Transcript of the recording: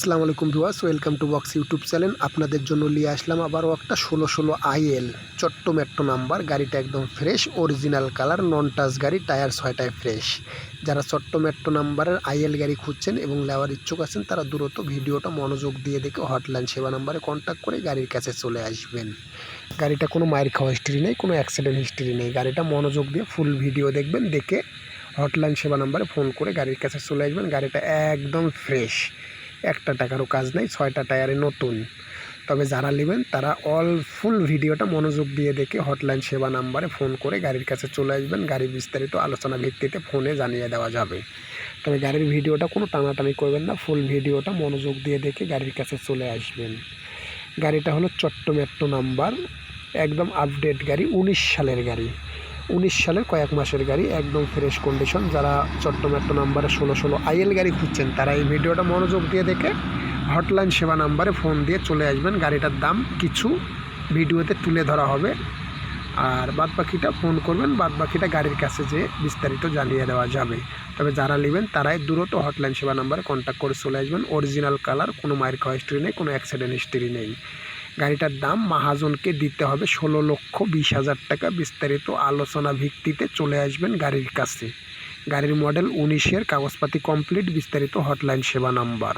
আসসালামু আলাইকুম viewers, welcome to box YouTube channel. আপনাদের জন্য নিয়ে আসলাম আবারও একটা ষোলো ষোলো আইএল চট্ট মেট্রো নাম্বার। গাড়িটা একদম fresh original colour non touch গাড়ি টায়ার ছয়টায় ফ্রেশ যারা চট্ট মেট্রো নাম্বারের আইএল গাড়ি খুঁজছেন এবং নেওয়ার ইচ্ছুক আছেন, তারা দ্রুত ভিডিওটা মনোযোগ দিয়ে দেখে হটলাইন সেবা নাম্বারে কন্ট্যাক্ট করে গাড়ির কাছে চলে আসবেন। গাড়িটা কোনো মায়ের খাওয়া হিস্ট্রি নেই, কোনো অ্যাক্সিডেন্ট হিস্ট্রি নেই। গাড়িটা মনোযোগ দিয়ে ফুল ভিডিও দেখবেন, দেখে হটলাইন সেবা নাম্বারে ফোন করে গাড়ির কাছে চলে আসবেন। গাড়িটা একদম ফ্রেশ একটা টাকারও কাজ নেই, ছয়টা টায়ারে নতুন। তবে যারা নেবেন, তারা অল ফুল ভিডিওটা মনোযোগ দিয়ে দেখে হটলাইন সেবা নাম্বারে ফোন করে গাড়ির কাছে চলে আসবেন। গাড়ির বিস্তারিত আলোচনা ভিত্তিতে ফোনে জানিয়ে দেওয়া যাবে। তবে গাড়ির ভিডিওটা কোনো টানাটানি করবেন না ফুল ভিডিওটা মনোযোগ দিয়ে দেখে গাড়ির কাছে চলে আসবেন। গাড়িটা হলো চট্টমেট্টো নাম্বার একদম আপডেট গাড়ি, উনিশ সালের গাড়ি। উনিশ সালের কয়েক মাসের গাড়ি, একদম ফ্রেশ কন্ডিশন যারা চট্ট মেট্রো নাম্বারে ষোলো ষোলো আইএল গাড়ি খুঁজছেন, তারা এই ভিডিওটা মনোযোগ দিয়ে দেখে হটলাইন সেবা নাম্বারে ফোন দিয়ে চলে আসবেন। গাড়িটার দাম কিছু ভিডিওতে তুলে ধরা হবে। আর বাদ ফোন করবেন, বাদ গাড়ির কাছে যে বিস্তারিত জানিয়ে দেওয়া যাবে। তবে যারা নেবেন, তারাই দ্রুত হটলাইন সেবা নাম্বারে কন্ট্যাক্ট করে চলে আসবেন। অরিজিনাল কালার কোনো খাওয়া হিস্ট্রি নেই, কোনো অ্যাক্সিডেন্ট হিস্ট্রি নেই। গাড়িটার দাম মাহাজনকে দিতে হবে ষোলো লক্ষ বিশ হাজার টাকা। বিস্তারিত আলোচনা ভিত্তিতে চলে আসবেন গাড়ির কাছে। গাড়ির মডেল উনিশের, কাগজপাতি কমপ্লিট, বিস্তারিত হটলাইন সেবা নাম্বার।